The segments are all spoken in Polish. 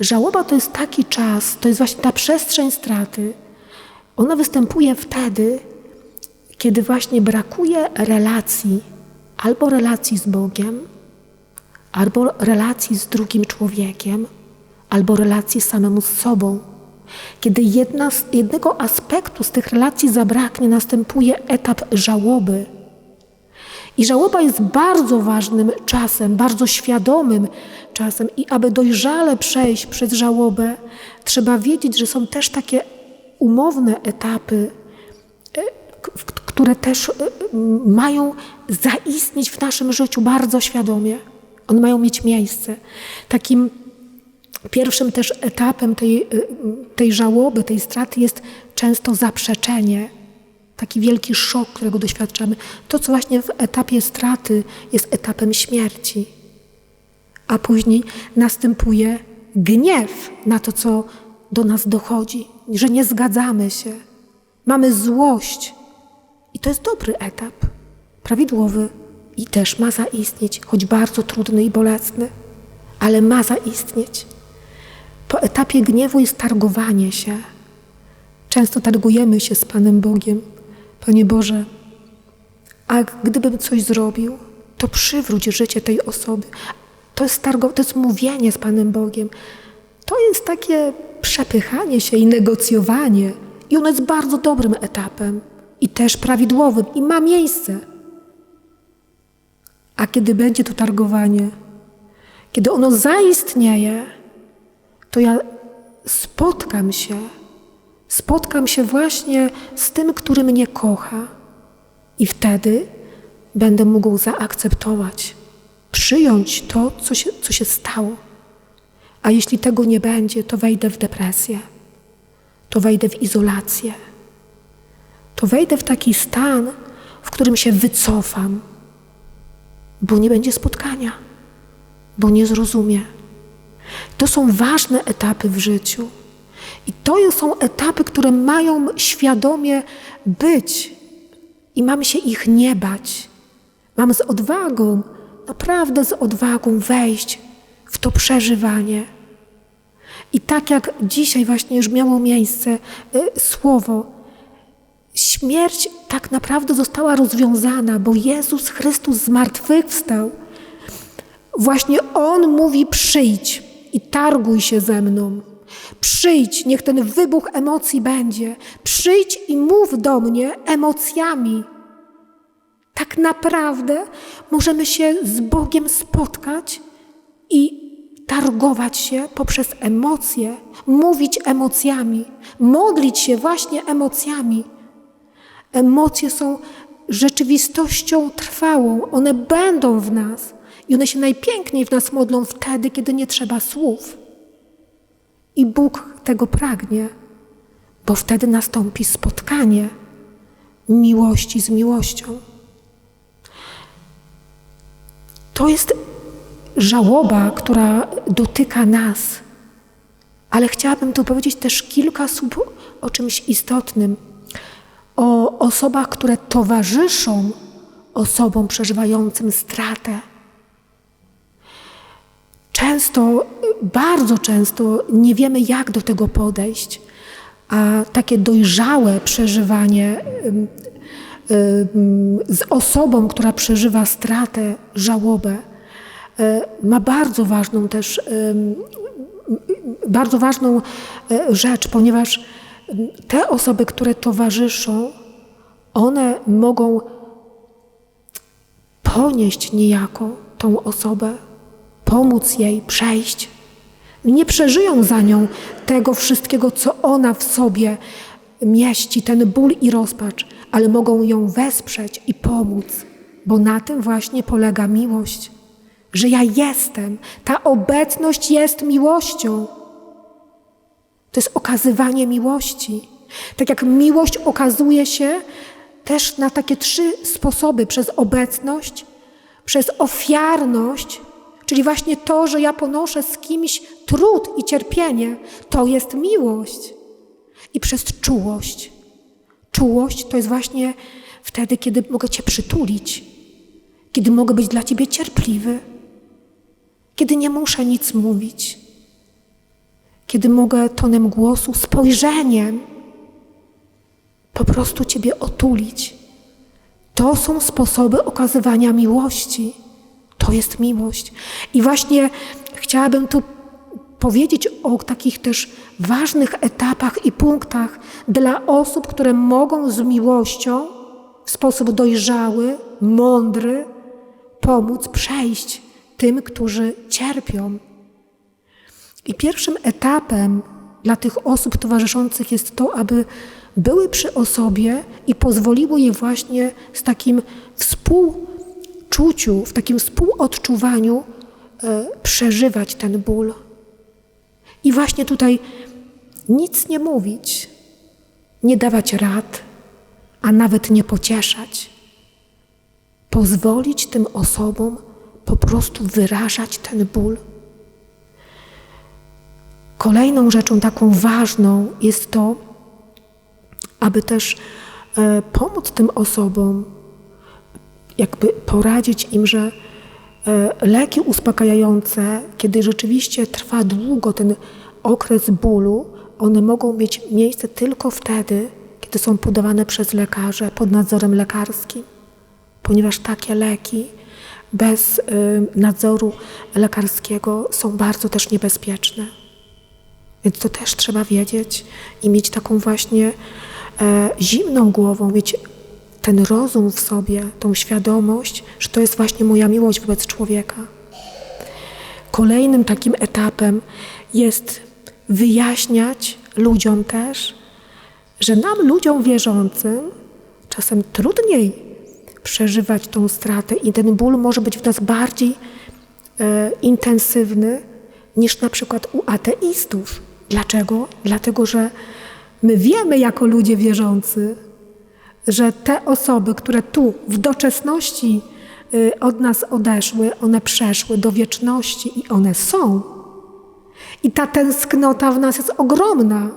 Żałoba to jest taki czas, to jest właśnie ta przestrzeń straty. Ona występuje wtedy, kiedy właśnie brakuje relacji, albo relacji z Bogiem, albo relacji z drugim człowiekiem, albo relacji samemu z sobą. Kiedy jedna z, jednego aspektu z tych relacji zabraknie, następuje etap żałoby. I żałoba jest bardzo ważnym czasem, bardzo świadomym czasem. I aby dojrzale przejść przez żałobę, trzeba wiedzieć, że są też takie umowne etapy, e, które też e, mają zaistnieć w naszym życiu bardzo świadomie. One mają mieć miejsce. Takim pierwszym też etapem tej, e, tej żałoby, tej straty jest często zaprzeczenie. Taki wielki szok, którego doświadczamy. To, co właśnie w etapie straty jest etapem śmierci. A później następuje gniew na to, co do nas dochodzi, że nie zgadzamy się. Mamy złość. I to jest dobry etap, prawidłowy i też ma zaistnieć, choć bardzo trudny i bolesny, ale ma zaistnieć. Po etapie gniewu jest targowanie się. Często targujemy się z Panem Bogiem. Panie Boże, a gdybym coś zrobił, to przywróć życie tej osoby. To jest, targo, to jest mówienie z Panem Bogiem. To jest takie przepychanie się i negocjowanie. I ono jest bardzo dobrym etapem i też prawidłowym i ma miejsce. A kiedy będzie to targowanie, kiedy ono zaistnieje, to ja spotkam się, spotkam się właśnie z tym, który mnie kocha i wtedy będę mógł zaakceptować, przyjąć to, co się, co się stało. A jeśli tego nie będzie, to wejdę w depresję, to wejdę w izolację, to wejdę w taki stan, w którym się wycofam, bo nie będzie spotkania, bo nie zrozumie. To są ważne etapy w życiu. I to są etapy, które mają świadomie być i mamy się ich nie bać. Mamy z odwagą, naprawdę z odwagą wejść w to przeżywanie. I tak jak dzisiaj właśnie już miało miejsce y, słowo, śmierć tak naprawdę została rozwiązana, bo Jezus Chrystus zmartwychwstał. Właśnie On mówi: przyjdź i targuj się ze mną. Przyjdź, niech ten wybuch emocji będzie. Przyjdź i mów do mnie emocjami. Tak naprawdę możemy się z Bogiem spotkać i targować się poprzez emocje, mówić emocjami, modlić się właśnie emocjami. Emocje są rzeczywistością trwałą, one będą w nas i one się najpiękniej w nas modlą wtedy, kiedy nie trzeba słów. I Bóg tego pragnie, bo wtedy nastąpi spotkanie miłości z miłością. To jest żałoba, która dotyka nas, ale chciałabym tu powiedzieć też kilka słów o czymś istotnym, o osobach, które towarzyszą osobom przeżywającym stratę. Często, bardzo często nie wiemy, jak do tego podejść, a takie dojrzałe przeżywanie z osobą, która przeżywa stratę, żałobę, e, ma bardzo ważną też, bardzo ważną e, rzecz, ponieważ te osoby, które towarzyszą, one mogą ponieść niejako tą osobę, pomóc jej przejść. Nie przeżyją za nią tego wszystkiego, co ona w sobie mieści, ten ból i rozpacz, ale mogą ją wesprzeć i pomóc, bo na tym właśnie polega miłość, że ja jestem, ta obecność jest miłością. To jest okazywanie miłości. Tak jak miłość okazuje się też na takie trzy sposoby: przez obecność, przez ofiarność, czyli właśnie to, że ja ponoszę z kimś trud i cierpienie, to jest miłość, i przez czułość. Czułość to jest właśnie wtedy, kiedy mogę Cię przytulić, kiedy mogę być dla Ciebie cierpliwy, kiedy nie muszę nic mówić, kiedy mogę tonem głosu, spojrzeniem po prostu Ciebie otulić. To są sposoby okazywania miłości. To jest miłość. I właśnie chciałabym tu powiedzieć o takich też ważnych etapach i punktach dla osób, które mogą z miłością w sposób dojrzały, mądry pomóc przejść tym, którzy cierpią. I pierwszym etapem dla tych osób towarzyszących jest to, aby były przy osobie i pozwoliły jej właśnie z takim współczuciu, w takim współodczuwaniu e, przeżywać ten ból. I właśnie tutaj nic nie mówić, nie dawać rad, a nawet nie pocieszać. Pozwolić tym osobom po prostu wyrażać ten ból. Kolejną rzeczą taką ważną jest to, aby też e, pomóc tym osobom, jakby poradzić im, że e, leki uspokajające, kiedy rzeczywiście trwa długo ten okres bólu, one mogą mieć miejsce tylko wtedy, kiedy są podawane przez lekarza pod nadzorem lekarskim, ponieważ takie leki bez y, nadzoru lekarskiego są bardzo też niebezpieczne. Więc to też trzeba wiedzieć i mieć taką właśnie e, zimną głową, mieć ten rozum w sobie, tą świadomość, że to jest właśnie moja miłość wobec człowieka. Kolejnym takim etapem jest wyjaśniać ludziom też, że nam, ludziom wierzącym, czasem trudniej przeżywać tą stratę i ten ból może być w nas bardziej e, intensywny niż na przykład u ateistów. Dlaczego? Dlatego, że my wiemy jako ludzie wierzący, że te osoby, które tu w doczesności y, od nas odeszły, one przeszły do wieczności i one są. I ta tęsknota w nas jest ogromna,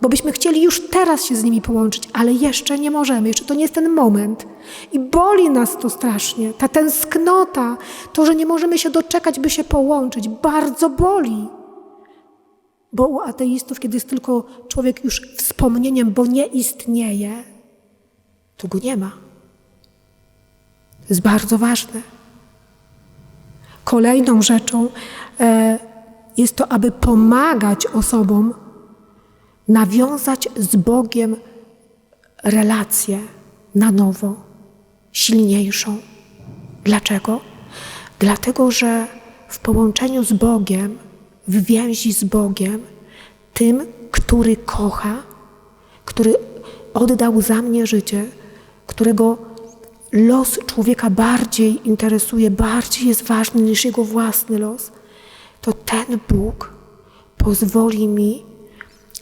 bo byśmy chcieli już teraz się z nimi połączyć, ale jeszcze nie możemy, jeszcze to nie jest ten moment. I boli nas to strasznie. Ta tęsknota, to, że nie możemy się doczekać, by się połączyć, bardzo boli. Bo u ateistów, kiedy jest tylko człowiek już wspomnieniem, bo nie istnieje, to go nie ma. To jest bardzo ważne. Kolejną rzeczą e, jest to, aby pomagać osobom nawiązać z Bogiem relację na nowo, silniejszą. Dlaczego? Dlatego, że w połączeniu z Bogiem w więzi z Bogiem, tym, który kocha, który oddał za mnie życie, którego los człowieka bardziej interesuje, bardziej jest ważny niż jego własny los, to ten Bóg pozwoli mi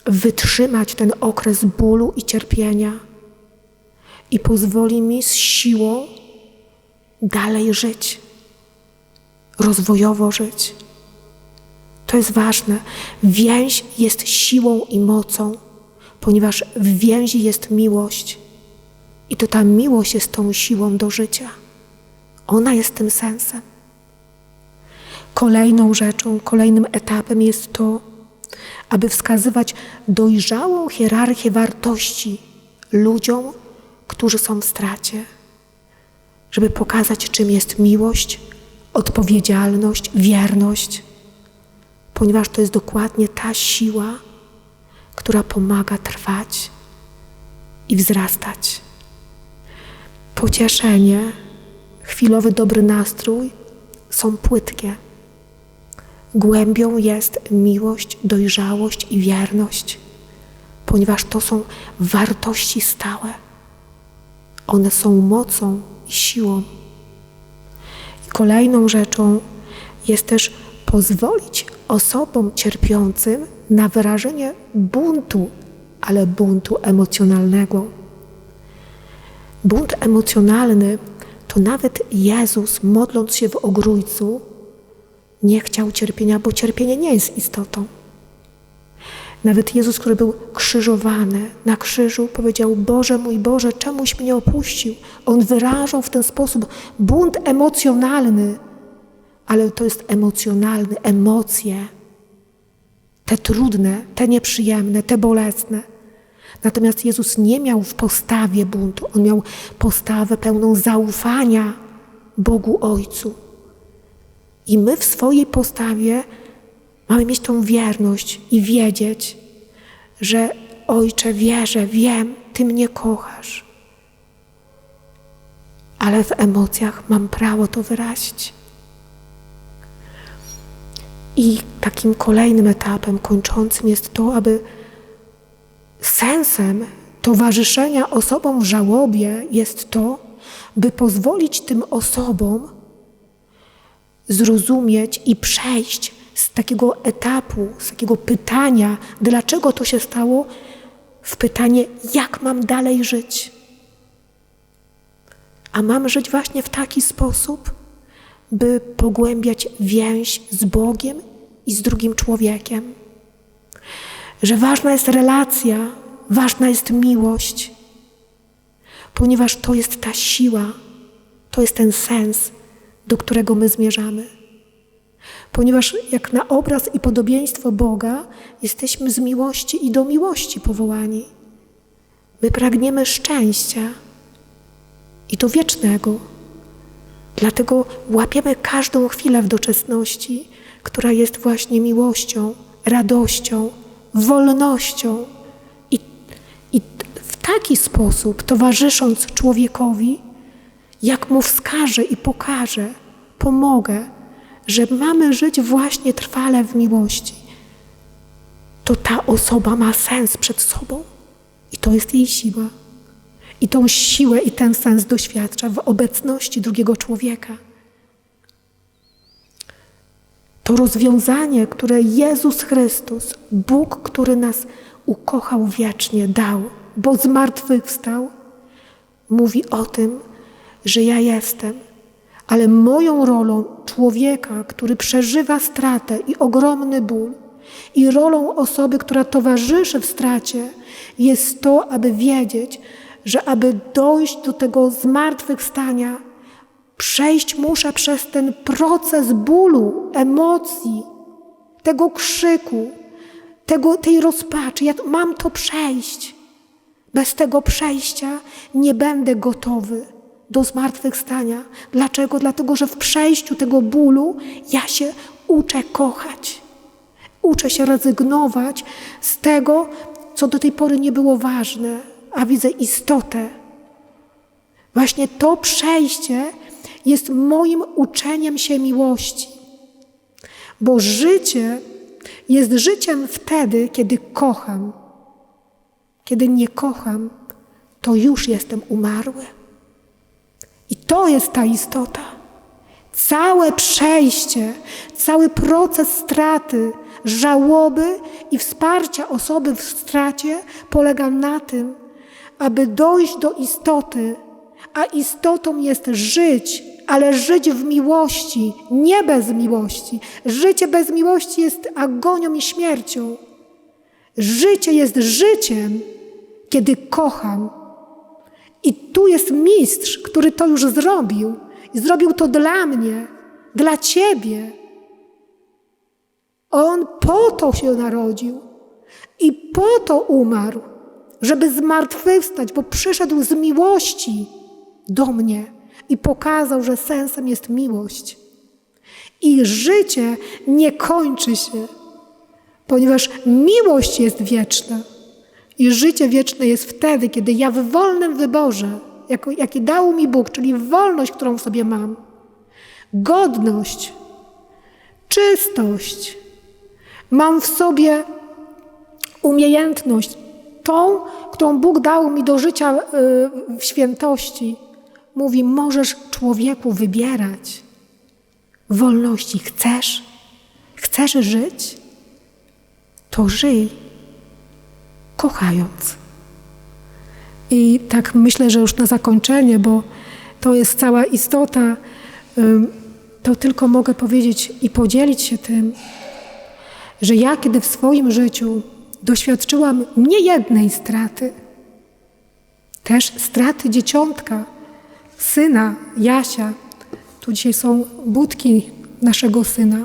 wytrzymać ten okres bólu i cierpienia i pozwoli mi z siłą dalej żyć, rozwojowo żyć. To jest ważne. Więź jest siłą i mocą, ponieważ w więzi jest miłość. I to ta miłość jest tą siłą do życia. Ona jest tym sensem. Kolejną rzeczą, kolejnym etapem jest to, aby wskazywać dojrzałą hierarchię wartości ludziom, którzy są w stracie, żeby pokazać, czym jest miłość, odpowiedzialność, wierność ponieważ to jest dokładnie ta siła, która pomaga trwać i wzrastać. Pocieszenie, chwilowy dobry nastrój są płytkie. Głębią jest miłość, dojrzałość i wierność, ponieważ to są wartości stałe. One są mocą i siłą. I kolejną rzeczą jest też pozwolić osobom cierpiącym na wyrażenie buntu, ale buntu emocjonalnego. Bunt emocjonalny to nawet Jezus, modląc się w ogrójcu, nie chciał cierpienia, bo cierpienie nie jest istotą. Nawet Jezus, który był krzyżowany na krzyżu, powiedział: Boże mój Boże, czemuś mnie opuścił? On wyrażał w ten sposób bunt emocjonalny, ale to jest emocjonalny, emocje. te trudne, te nieprzyjemne, te bolesne. Natomiast Jezus nie miał w postawie buntu, on miał postawę pełną zaufania Bogu Ojcu. I my w swojej postawie mamy mieć tą wierność i wiedzieć, że Ojcze, wierzę, wiem, Ty mnie kochasz. Ale w emocjach mam prawo to wyrazić. I takim kolejnym etapem kończącym jest to, aby sensem towarzyszenia osobom w żałobie jest to, by pozwolić tym osobom zrozumieć i przejść z takiego etapu, z takiego pytania, dlaczego to się stało, w pytanie, jak mam dalej żyć. A mam żyć właśnie w taki sposób, by pogłębiać więź z Bogiem i z drugim człowiekiem. Że ważna jest relacja, ważna jest miłość, ponieważ to jest ta siła, to jest ten sens, do którego my zmierzamy. Ponieważ jak na obraz i podobieństwo Boga jesteśmy z miłości i do miłości powołani. My pragniemy szczęścia i to wiecznego. Dlatego łapiemy każdą chwilę w doczesności, która jest właśnie miłością, radością, wolnością. I, I w taki sposób, towarzysząc człowiekowi, jak mu wskażę i pokażę, pomogę, że mamy żyć właśnie trwale w miłości, to ta osoba ma sens przed sobą i to jest jej siła. I tą siłę i ten sens doświadcza w obecności drugiego człowieka. To rozwiązanie, które Jezus Chrystus, Bóg, który nas ukochał wiecznie, dał, bo zmartwychwstał, mówi o tym, że ja jestem, ale moją rolą człowieka, który przeżywa stratę i ogromny ból, i rolą osoby, która towarzyszy w stracie, jest to, aby wiedzieć, że aby dojść do tego zmartwychwstania, przejść muszę przez ten proces bólu, emocji, tego krzyku, tego, tej rozpaczy. Ja mam to przejść. Bez tego przejścia nie będę gotowy do zmartwychwstania. Dlaczego? Dlatego, że w przejściu tego bólu ja się uczę kochać. Uczę się rezygnować z tego, co do tej pory nie było ważne, a widzę istotę. Właśnie to przejście jest moim uczeniem się miłości. Bo życie jest życiem wtedy, kiedy kocham. Kiedy nie kocham, to już jestem umarły. I to jest ta istota. Całe przejście, cały proces straty, żałoby i wsparcia osoby w stracie polega na tym, aby dojść do istoty, a istotą jest żyć, ale żyć w miłości, nie bez miłości. Życie bez miłości jest agonią i śmiercią. Życie jest życiem, kiedy kocham, i tu jest mistrz, który to już zrobił. I zrobił to dla mnie, dla ciebie. On po to się narodził i po to umarł, żeby zmartwychwstać, bo przyszedł z miłości do mnie i pokazał, że sensem jest miłość. I życie nie kończy się, ponieważ miłość jest wieczna. I życie wieczne jest wtedy, kiedy ja w wolnym wyborze, jaki dał mi Bóg, czyli wolność, którą w sobie mam, godność, czystość, mam w sobie umiejętność, tą, którą Bóg dał mi do życia y, w świętości. Mówi: Możesz człowieku wybierać wolności. Chcesz? Chcesz żyć? To żyj kochając. I tak myślę, że już na zakończenie, bo to jest cała istota, to tylko mogę powiedzieć i podzielić się tym, że ja, kiedy w swoim życiu doświadczyłam niejednej straty, też straty dzieciątka, syna Jasia, tu dzisiaj są budki naszego syna,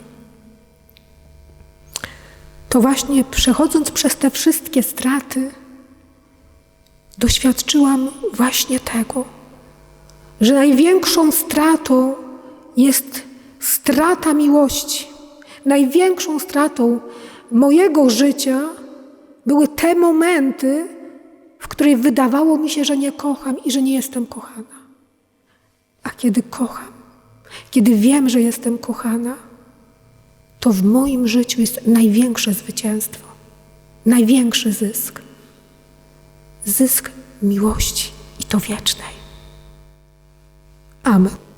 to właśnie przechodząc przez te wszystkie straty, doświadczyłam właśnie tego, że największą stratą jest strata miłości. Największą stratą mojego życia były te momenty, w których wydawało mi się, że nie kocham i że nie jestem kochana. A kiedy kocham, kiedy wiem, że jestem kochana, to w moim życiu jest największe zwycięstwo, największy zysk. Zysk miłości i to wiecznej. Amen.